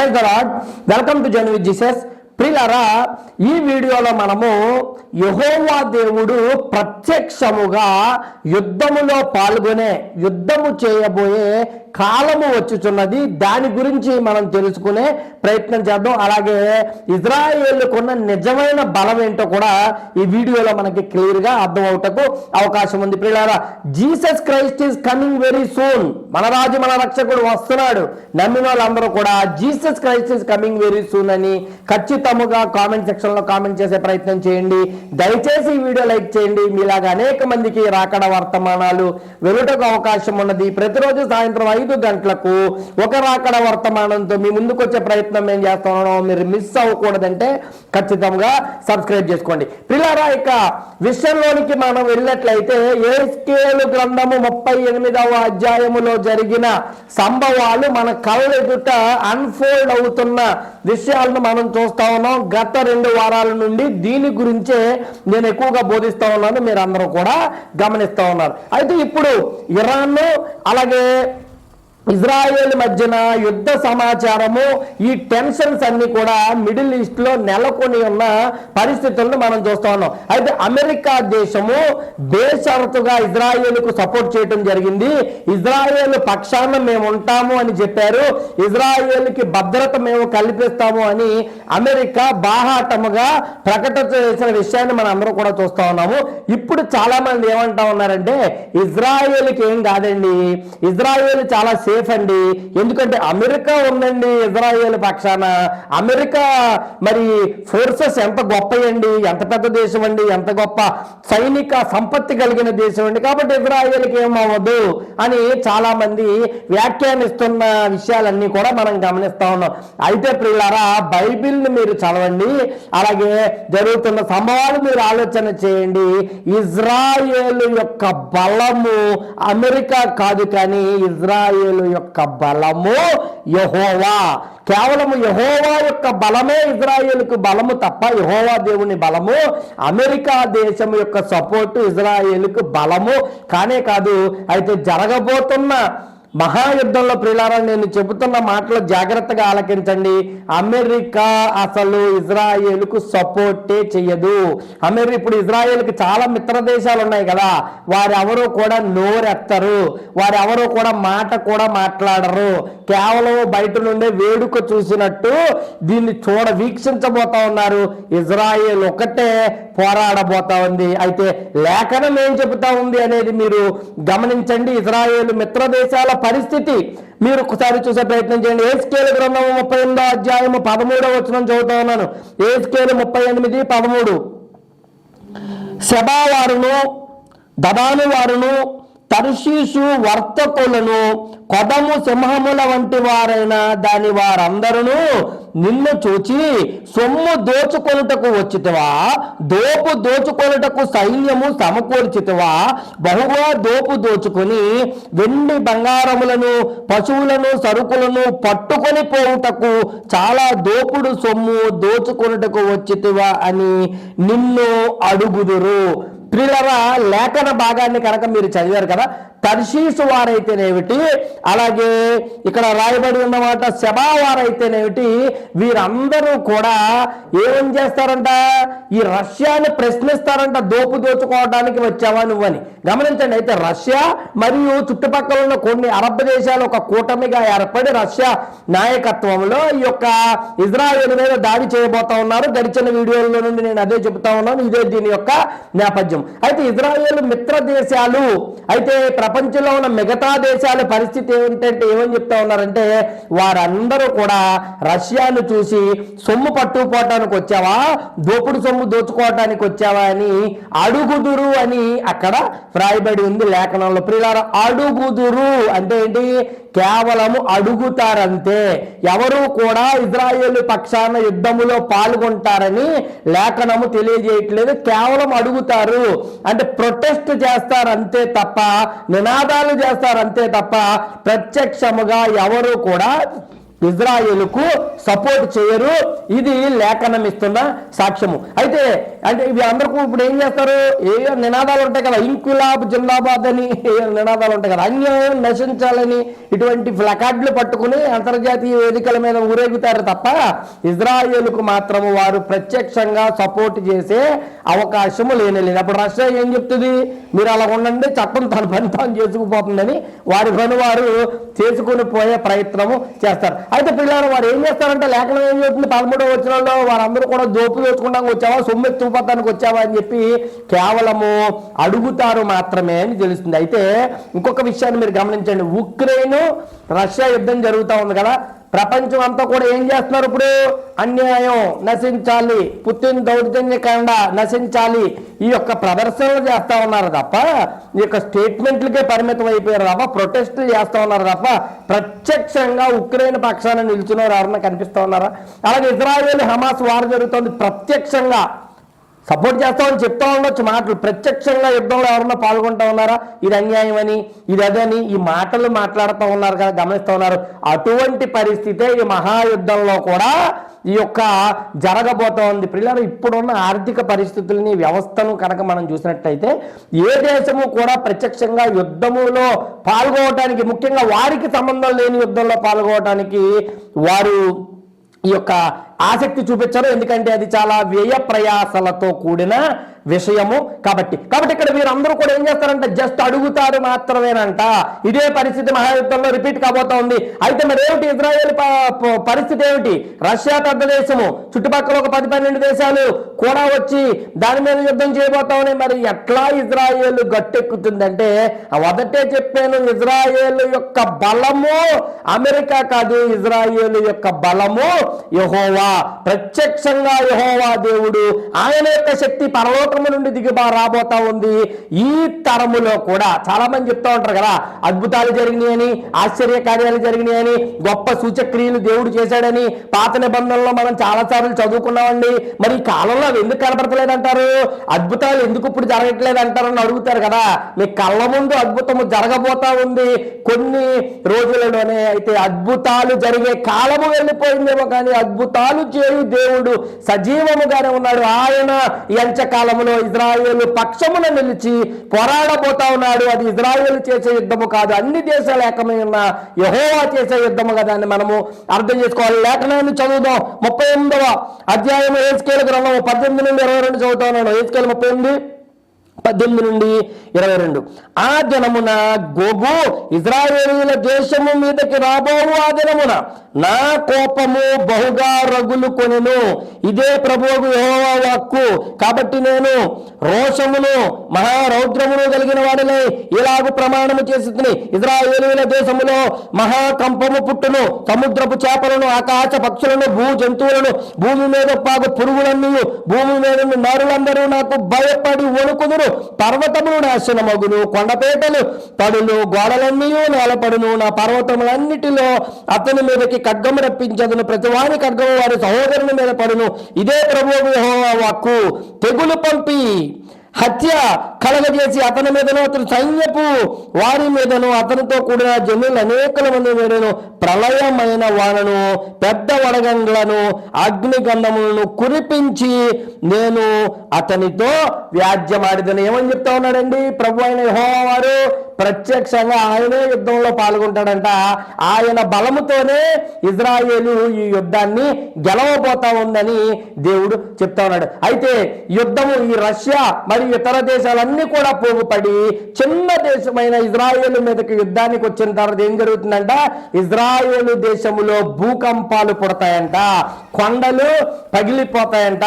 Praise the Lord welcome to Jan with Jesus ప్రిలరా ఈ వీడియోలో మనము యహోవా దేవుడు ప్రత్యక్షముగా యుద్ధములో పాల్గొనే యుద్ధము చేయబోయే కాలము వచ్చుచున్నది. దాని గురించి మనం తెలుసుకునే ప్రయత్నం చేద్దాం. అలాగే ఇజ్రాయేల్కున్న నిజమైన బలం ఏంటో కూడా ఈ వీడియోలో మనకి క్లియర్గా అర్థం అవుటకు అవకాశం ఉంది. ప్రియులారా Jesus Christ is coming very soon. మన రాజు మన రక్షకుడు వస్తున్నాడు. నమ్మిన వాళ్ళందరూ కూడా Jesus Christ coming very soon అని ఖచ్చితముగా కామెంట్ సెక్షన్లో కామెంట్ చేసే ప్రయత్నం చేయండి. దయచేసి ఈ వీడియో లైక్ చేయండి. మీలాగా అనేక మందికి రాకడ వర్తమానాలు వెలుటకు అవకాశం ఉన్నది. ప్రతిరోజు సాయంత్రం ఐదు గంటలకు ఒక రాకడ వర్తమానంతో మీ ముందుకు వచ్చే ప్రయత్నం ఏం చేస్తున్నామో మీరు మిస్ అవ్వకూడదంటే ఖచ్చితంగా సబ్స్క్రైబ్ చేసుకోండి. పిల్లరా ఇక విషయంలోనికి మనం వెళ్ళినట్లయితే ఏ స్కేలు గ్రంథము ముప్పై ఎనిమిదవ అధ్యాయములో జరిగిన సంభవాలు మన కళ్ళ ఎదుట అన్ఫోల్డ్ అవుతున్న విషయాలను మనం చూస్తా ఉన్నాం. గత రెండు వారాల నుండి దీని గురించే నేను ఎక్కువగా బోధిస్తా ఉన్నాను. మీరు అందరూ కూడా గమనిస్తూ ఉన్నారు. అయితే ఇప్పుడు ఇరాన్ అలాగే ఇజ్రాయెల్ మధ్యన యుద్ధ సమాచారము ఈ టెన్షన్స్ అన్ని కూడా మిడిల్ ఈస్ట్లో నెలకొని ఉన్న పరిస్థితులను మనం చూస్తా ఉన్నాం. అయితే అమెరికా దేశము బేషరతుగా ఇజ్రాయేల్కు సపోర్ట్ చేయడం జరిగింది. ఇజ్రాయేల్ పక్షాన మేము ఉంటాము అని చెప్పారు. ఇజ్రాయేల్కి భద్రత మేము కల్పిస్తాము అని అమెరికా బాహాటముగా ప్రకటన చేసిన విషయాన్ని మనం అందరూ కూడా చూస్తా ఉన్నాము. ఇప్పుడు చాలా మంది ఏమంటా ఉన్నారంటే ఇజ్రాయెల్కి ఏం కాదండి. ఇజ్రాయేల్ చాలా సేఫ్ అండి ఎందుకంటే అమెరికా ఉందండి ఇజ్రాయేల్ పక్షాన. అమెరికా మరి ఫోర్సెస్ ఎంత గొప్పయండి ఎంత పెద్ద దేశం అండి ఎంత గొప్ప సైనిక సంపత్తి కలిగిన దేశం అండి కాబట్టి ఇజ్రాయేల్కి ఏమవ్వదు అని చాలా మంది వ్యాఖ్యానిస్తున్న విషయాలన్నీ కూడా మనం గమనిస్తా ఉన్నాం. అయితే ప్రియులారా బైబిల్ని మీరు చదవండి అలాగే జరుగుతున్న సంభవాలు మీరు ఆలోచన చేయండి. ఇజ్రాయేల్ యొక్క బలము అమెరికా కాదు కానీ ఇజ్రాయేల్ యొక్క బలము యహోవా. కేవలము యహోవా యొక్క బలమే ఇజ్రాయేల్కు బలము తప్ప యహోవా దేవుని బలము అమెరికా దేశం యొక్క సపోర్టు ఇజ్రాయేల్కు బలము కానే కాదు. అయితే జరగబోతున్న మహాయుద్ధంలో ప్రిలారా నేను చెబుతున్న మాటలు జాగ్రత్తగా ఆలకించండి. అమెరికా అసలు ఇజ్రాయేల్కు సపోర్టే చెయ్యదు. అమెరికా ఇప్పుడు ఇజ్రాయేల్కి చాలా మిత్ర దేశాలు ఉన్నాయి కదా. వారెవరూ కూడా నోరెత్తరు. వారెవరూ కూడా మాట కూడా మాట్లాడరు. కేవలం బయట నుండే వేడుక చూసినట్టు దీన్ని చూడ వీక్షించబోతా ఉన్నారు. ఇజ్రాయేల్ ఒకటే పోరాడబోతా ఉంది. అయితే లేఖనం ఏం చెబుతా ఉంది అనేది మీరు గమనించండి. ఇజ్రాయేల్ మిత్ర దేశాల పరిస్థితి. మీరు ఒకసారి చూసే ప్రయత్నం చేయండి. ఏ స్కేల్ గ్రంథం ముప్పై ఎనిమిదో అధ్యాయము పదమూడో వచ్చిన చదువుతా ఉన్నాను. ఏ స్కేల్ ముప్పై ఎనిమిది పదమూడు. శబావారును దదాను వారును తర్షీసు వర్తకులను కొదము సింహముల వంటి వారైన దాని వారందరూ నిన్ను చూచి సొమ్ము దోచుకొనుటకు వచ్చితవా? దోపు దోచుకొనుటకు సైన్యము సమకూర్చితవా? బహుగా దోపు దోచుకొని వెండి బంగారములను పశువులను సరుకులను పట్టుకొని పోవుటకు చాలా దోపుడు సొమ్ము దోచుకొనుటకు వచ్చితివా అని నిన్ను అడుగుదురు. ప్రియులరా లేఖన భాగాన్ని కనుక మీరు చదివారు కదా తర్షీసు వారైతేనేమిటి? అలాగే ఇక్కడ రాయబడి ఉన్నమాట శబా వారైతేనేమిటి? వీరందరూ కూడా ఏం చేస్తారంట? ఈ రష్యాని ప్రశ్నిస్తారంట దోపు దోచుకోవడానికి వచ్చావా నువ్వని. గమనించండి అయితే రష్యా మరియు చుట్టుపక్కల ఉన్న కొన్ని అరబ్ దేశాలు ఒక కూటమిగా ఏర్పడి రష్యా నాయకత్వంలో ఈ యొక్క ఇజ్రాయెల్ మీద దాడి చేయబోతా ఉన్నారు. గడిచిన వీడియోల్లో నుండి నేను అదే చెబుతా ఉన్నాను. ఇదే దీని యొక్క నేపథ్యం. అయితే ఇజ్రాయెల్ మిత్ర దేశాలు అయితే ప్రపంచంలో ఉన్న మిగతా దేశాల పరిస్థితి ఏమిటంటే ఏమని చెప్తా ఉన్నారంటే వారందరూ కూడా రష్యాను చూసి సొమ్ము పట్టుకుపోవటానికి వచ్చావా? దోపుడు సొమ్ము దోచుకోవటానికి వచ్చావా అని అడుగుదురు అని అక్కడ వ్రాయబడి ఉంది లేఖనంలో. ప్రియులారా అడుగుదురు అంటే ఏంటి? కేవలము అడుగుతారంతే. ఎవరు కూడా ఇజ్రాయేల్ పక్షాన యుద్ధములో పాల్గొంటారని లేఖనము తెలియజేయట్లేదు. కేవలం అడుగుతారు. అంటే ప్రొటెస్ట్ చేస్తారంతే తప్ప నినాదాలు చేస్తారంతే తప్ప ప్రత్యక్షముగా ఎవరు కూడా ఇజ్రాయేలుకు సపోర్ట్ చేయరు. ఇది లేఖనం ఇస్తున్న సాక్ష్యము. అయితే అంటే ఇవి అందరికీ ఇప్పుడు ఏం చేస్తారు? ఏ నినాదాలు ఉంటాయి కదా. ఇంకులాబ్ జిందాబాద్ అని నినాదాలు ఉంటాయి కదా. అన్యాయం నశించాలని ఇటువంటి ఫ్లకార్డులు పట్టుకుని అంతర్జాతీయ వేదికల మీద ఊరేగుతారు తప్ప ఇజ్రాయేలుకు మాత్రము వారు ప్రత్యక్షంగా సపోర్ట్ చేసే అవకాశము లేనలేదు అప్పుడు రష్యా ఏం చెప్తుంది? మీరు అలా ఉండండి చట్టం తన పని తాను చేసుకుపోతుందని వారి పని వారు చేసుకుని పోయే ప్రయత్నము చేస్తారు. అయితే పిల్లలు వారు ఏం చేస్తారంటే లేఖనం ఏం చెప్తుంది? పదమూడవ వచ్చినంలో వారందరూ కూడా దోపు తెచ్చుకోవడానికి వచ్చావా? సొమ్ము ఎత్తుకుపోతానికి వచ్చావా అని చెప్పి కేవలము అడుగుతారు మాత్రమే అని తెలుస్తుంది. అయితే ఇంకొక విషయాన్ని మీరు గమనించండి. ఉక్రెయిన్ రష్యా యుద్ధం జరుగుతూ ఉంది కదా. ప్రపంచం అంతా కూడా ఏం చేస్తున్నారు ఇప్పుడు? అన్యాయం నశించాలి. పుతిన్ దౌర్జన్యకాండ నశించాలి. ఈ యొక్క ప్రదర్శనలు చేస్తా ఉన్నారు తప్ప ఈ యొక్క స్టేట్మెంట్లకే పరిమితం అయిపోయారు తప్ప ప్రొటెస్టులు చేస్తా ఉన్నారు తప్ప ప్రత్యక్షంగా ఉక్రెయిన్ పక్షాన నిల్చున్నారు ఎవరన్నా కనిపిస్తూ ఉన్నారా? అలాగే ఇజ్రాయేల్ హమాస్ వారు జరుగుతుంది ప్రత్యక్షంగా. సపోర్ట్ చేస్తామని చెప్తా ఉండొచ్చు. మాటలు ప్రత్యక్షంగా యుద్ధంలో ఎవరన్నా పాల్గొంటా ఉన్నారా? ఇది అన్యాయం అని ఇది అదని ఈ మాటలు మాట్లాడుతూ ఉన్నారు కదా గమనిస్తూ ఉన్నారు. అటువంటి పరిస్థితే ఈ మహాయుద్ధంలో కూడా ఈ యొక్క జరగబోతోంది పిల్లలు ఇప్పుడున్న ఆర్థిక పరిస్థితుల్ని వ్యవస్థను కనుక మనం చూసినట్టయితే ఏ దేశము కూడా ప్రత్యక్షంగా యుద్ధములో పాల్గొవటానికి ముఖ్యంగా వారికి సంబంధం లేని యుద్ధంలో పాల్గొవటానికి వారు ఈ యొక్క ఆసక్తి చూపించరు. ఎందుకంటే అది చాలా వ్యయ ప్రయాసలతో కూడిన విషయము కాబట్టి. కాబట్టి ఇక్కడ వీరందరూ కూడా ఏం చేస్తారంటే జస్ట్ అడుగుతారు మాత్రమేనంట. ఇదే పరిస్థితి మహాయుద్ధంలో రిపీట్ కాబోతా ఉంది అయితే మరి ఏమిటి ఇజ్రాయేల్ పరిస్థితి ఏమిటి? రష్యా పెద్ద దేశము చుట్టుపక్కల ఒక పది పన్నెండు దేశాలు కూడా వచ్చి దాని మీద యుద్ధం చేయబోతా ఉన్నాయి మరి ఎట్లా ఇజ్రాయేల్ గట్టెక్కుతుందంటే మొదటే చెప్పాను ఇజ్రాయేల్ యొక్క బలము అమెరికా కాదు ఇజ్రాయేల్ యొక్క బలము యహోవా ప్రత్యక్షంగా యహోవా దేవుడు ఆయన యొక్క శక్తి పరలోకము నుండి దిగిబా రాబోతా ఉంది. ఈ తరములో కూడా చాలా మంది చెప్తా ఉంటారు కదా అద్భుతాలు జరిగినాయని ఆశ్చర్య కార్యాలు జరిగినాయని గొప్ప సూచక్రియలు దేవుడు చేశాడని పాత నిబంధనలో మనం చాలా సార్లు చదువుకున్నామండి. మరి ఈ కాలంలో అవి ఎందుకు కనపడతలేదంటారు? అద్భుతాలు ఎందుకు ఇప్పుడు జరగట్లేదు అంటారని అడుగుతారు కదా. మీ కళ్ళ ముందు అద్భుతము జరగబోతా ఉంది. కొన్ని రోజులలోనే అయితే అద్భుతాలు జరిగే కాలము వెళ్ళిపోయిందేమో కానీ అద్భుతాలు చేయు దేవుడు సజీవముగానే ఉన్నాడు. ఆయన ఎంచకాలములో ఇజ్రాయేల్ పక్షమున నిలిచి పోరాడబోతా ఉన్నాడు. అది ఇజ్రాయేల్ చేసే యుద్ధము కాదు. అన్ని దేశాలు ఏకమై ఉన్న యహోవా చేసే యుద్ధము కదా అని మనము అర్థం చేసుకోవాలి. లేఖనాన్ని చదువుదాం. ముప్పై ఎనిమిదవ అధ్యాయం ఏసుకేల గ్రంథం పద్దెనిమిది నుండి ఇరవై రెండు చదువుతా ఉన్నాడు ఏసుకేల ముప్పై ఎనిమిది? పద్దెనిమిది నుండి ఇరవై రెండు. ఆ దినమున గోగు ఇజ్రాయేలీల దేశము మీదకి రాబోవు ఆ దినమున. నా కోపము బహుగా రగులు కొనెను. ఇదే ప్రభువుకు యెహోవా వాక్కు. కాబట్టి నేను రోషమును మహారౌద్రమును కలిగిన వాడిని ఇలాగు ప్రమాణము చేసి ఇజ్రాయేలీల దేశములో మహాకంపము పుట్టును. సముద్రపు చేపలను ఆకాశ పక్షులను భూ జంతువులను భూమి మీద పాగు పురుగులన్నీ భూమి మీద నరులందరూ నాకు భయపడి వణుకుదురు. పర్వతములు నాశనమగును కొండపేటలు పడును గోడలన్నీ నేలపడును నా పర్వతములన్నిటిలో అతని మీదకి ఖడ్గము రప్పించదును ప్రతివాని ఖడ్గము వారి సహోదరుని మీద పడును. ఇదే ప్రభువు వాక్కు. తెగులు పంపి హత్య కలగజేసి అతని మీదను అతని సైన్యపు వారి మీదను అతనితో కూడిన జనులు అనేకల మంది మీదను ప్రళయమైన వానను పెద్ద వడగండ్లను అగ్నిగంధములను కురిపించి నేను అతనితో వ్యాజ్యమాడిదని ఏమని చెప్తా ఉన్నాడండి? ప్రభు అయిన వారు ప్రత్యక్షంగా ఆయనే యుద్ధంలో పాల్గొంటాడంట. ఆయన బలముతోనే ఇజ్రాయేలు ఈ యుద్ధాన్ని గెలవబోతా ఉందని దేవుడు చెప్తా ఉన్నాడు. అయితే యుద్ధము ఈ రష్యా మరి ఇతర దేశాలన్నీ కూడా పోగుపడి చిన్న దేశమైన ఇజ్రాయేల్ మీదకి యుద్ధానికి వచ్చిన తర్వాత ఏం జరుగుతుందంట? ఇజ్రాయేల్ దేశములో భూకంపాలు పుడతాయంట. కొండలు పగిలిపోతాయంట.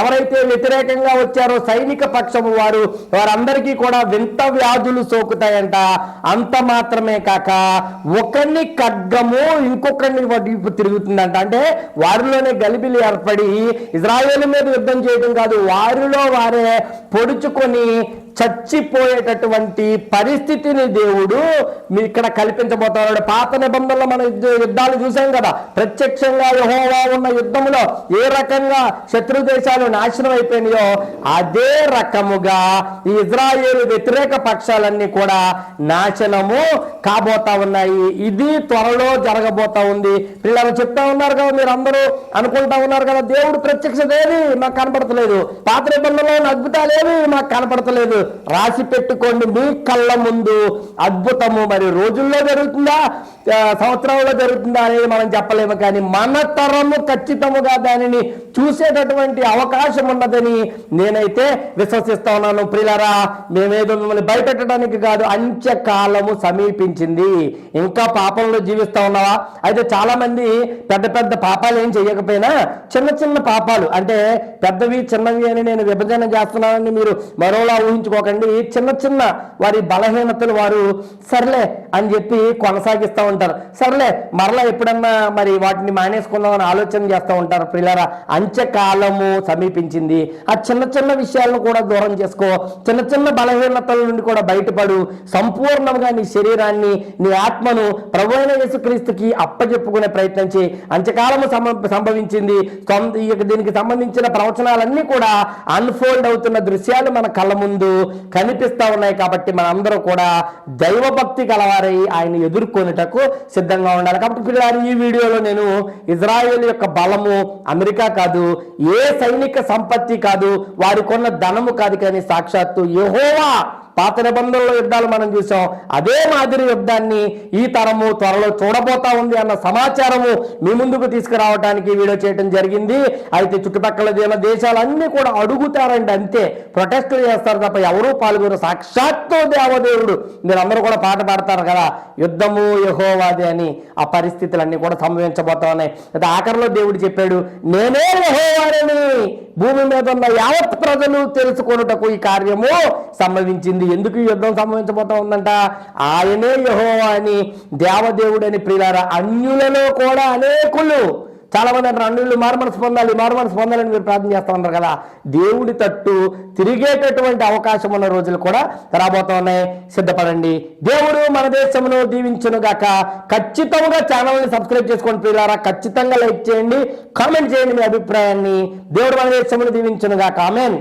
ఎవరైతే వ్యతిరేకంగా వచ్చారో సైనిక పక్షము వారు వారందరికీ కూడా వింత వ్యాధులు సోకుతాయంట. అంత మాత్రమే కాక ఒకరిని ఖడ్గము ఇంకొకరిని వైపు తిరుగుతుందంట. అంటే వారిలోనే గలిబిలి ఏర్పడి ఇజ్రాయేల్ మీద యుద్ధం చేయడం కాదు వారిలో వారే పొడుచుకొని చచ్చిపోయేటటువంటి పరిస్థితిని దేవుడు మీ ఇక్కడ కల్పించబోతున్నాడు. పాత నిబంధనలో మన యుద్ధాలు చూసాం కదా. ప్రత్యక్షంగా యహోవా ఉన్న యుద్ధంలో ఏ రకంగా శత్రు దేశాలు నాశనం అయిపోయినాయో అదే రకముగా ఈ ఇజ్రాయేల్ వ్యతిరేక పక్షాలన్నీ కూడా నాశనము కాబోతా ఉన్నాయి. ఇది త్వరలో జరగబోతా ఉంది. పిల్లలు చెప్తా ఉన్నారు కదా మీరు అందరూ అనుకుంటా ఉన్నారు కదా దేవుడు ప్రత్యక్షత ఏది మాకు కనపడతలేదు. పాత నిబంధనలో అద్భుతాలు ఏవి మాకు కనపడతలేదు. రాసి పెట్టుకోండి మీ కళ్ళ ముందు. అద్భుతము. మరి రోజుల్లో జరుగుతుందా? సంవత్సరంలో జరుగుతుందా అనేది మనం చెప్పలేము. కానీ మన తరము ఖచ్చితముగా దానిని చూసేటటువంటి అవకాశం ఉన్నదని నేనైతే విశ్వసిస్తా ఉన్నాను. ప్రియులరా మేమేదో మిమ్మల్ని భయపెట్టడానికి కాదు అంత్యకాలము సమీపించింది. ఇంకా పాపంలో జీవిస్తా ఉన్నావా? అయితే చాలా మంది పెద్ద పెద్ద పాపాలు ఏం చేయకపోయినా చిన్న చిన్న పాపాలు. అంటే పెద్దవి చిన్నవి అని నేను విభజన చేస్తున్నానని మీరు మరోలా ఊహించుకోకండి చిన్న చిన్న వారి బలహీనతలు వారు సర్లే అని చెప్పి కొనసాగిస్తూ ఉంటారు. సర్లే మరలా ఎప్పుడన్నా మరి వాటిని మానేసుకుందామని ఆలోచన చేస్తూ ఉంటారు పిల్లరా అంత్యకాలము సమీపించింది. ఆ చిన్న చిన్న విషయాలను కూడా దూరం చేసుకో. చిన్న చిన్న బలహీనతల నుండి కూడా బయటపడు. సంపూర్ణంగా నీ శరీరాన్ని నీ ఆత్మను ప్రభువైన యేసుక్రీస్తుకి అప్పజెప్పుకునే ప్రయత్నం చేయి. అంత్యకాలము సంభవించింది. దీనికి సంబంధించిన ప్రవచనాలన్నీ కూడా అన్ఫోల్డ్ అవుతున్న దృశ్యాలు మన కళ్ళ ముందు కనిపిస్తా ఉన్నాయి కాబట్టి మనందరూ కూడా దైవభక్తి గలవారై ఆయన ఎదుర్కొనుటకు సిద్ధంగా ఉండాలి. కాబట్టి పిల్లలు ఈ వీడియోలో నేను ఇజ్రాయెల్ యొక్క బలము అమెరికా కాదు ఏ సైనిక సంపత్తి కాదు వారికున్న ధనము కాదు కానీ సాక్షాత్తు యహోవా పాత నిబంధనలో యుద్ధాలు మనం చూసాం. అదే మాదిరి యుద్ధాన్ని ఈ తరము త్వరలో చూడబోతా ఉంది అన్న సమాచారము మీ ముందుకు తీసుకురావడానికి వీడియో చేయడం జరిగింది. అయితే చుట్టుపక్కల ఉన్న దేశాలన్నీ కూడా అడుగుతారండి అంతే. ప్రొటెస్టులు చేస్తారు తప్ప ఎవరూ పాల్గొనరు. సాక్షాత్తు దేవదేవుడు. మీరందరూ కూడా పాట పాడతారు కదా. యుద్ధము యహోవాది అని ఆ పరిస్థితులన్నీ కూడా సంభవించబోతా ఉన్నాయి అయితే ఆఖరిలో దేవుడు చెప్పాడు నేనే యెహోవానని భూమి మీద ఉన్న యావత్ ప్రజలు తెలుసుకొనుటకు ఈ కార్యము సంభవించింది. ఎందుకు యుద్ధం సంభవించబోతా ఉందంట? ఆయనే యహో అని దేవదేవుడని ప్రియులారా అన్యులలో కూడా అనేకులు చాలా మంది అంటారు అన్యులు మారుమనసు పొందాలి మారుమనసు పొందాలని మీరు ప్రార్థన చేస్తూ ఉన్నారు కదా. దేవుడి తట్టు తిరిగేటటువంటి అవకాశం ఉన్న రోజులు కూడా రాబోతా ఉన్నాయి. సిద్ధపడండి. దేవుడు మన దేశంలో దీవించును గాక. ఖచ్చితంగా ఛానల్ని సబ్స్క్రైబ్ చేసుకోండి ప్రియులారా. ఖచ్చితంగా లైక్ చేయండి కామెంట్ చేయండి మీ అభిప్రాయాన్ని. దేవుడు మన దేశంలో దీవించును గాక. ఆమెన్.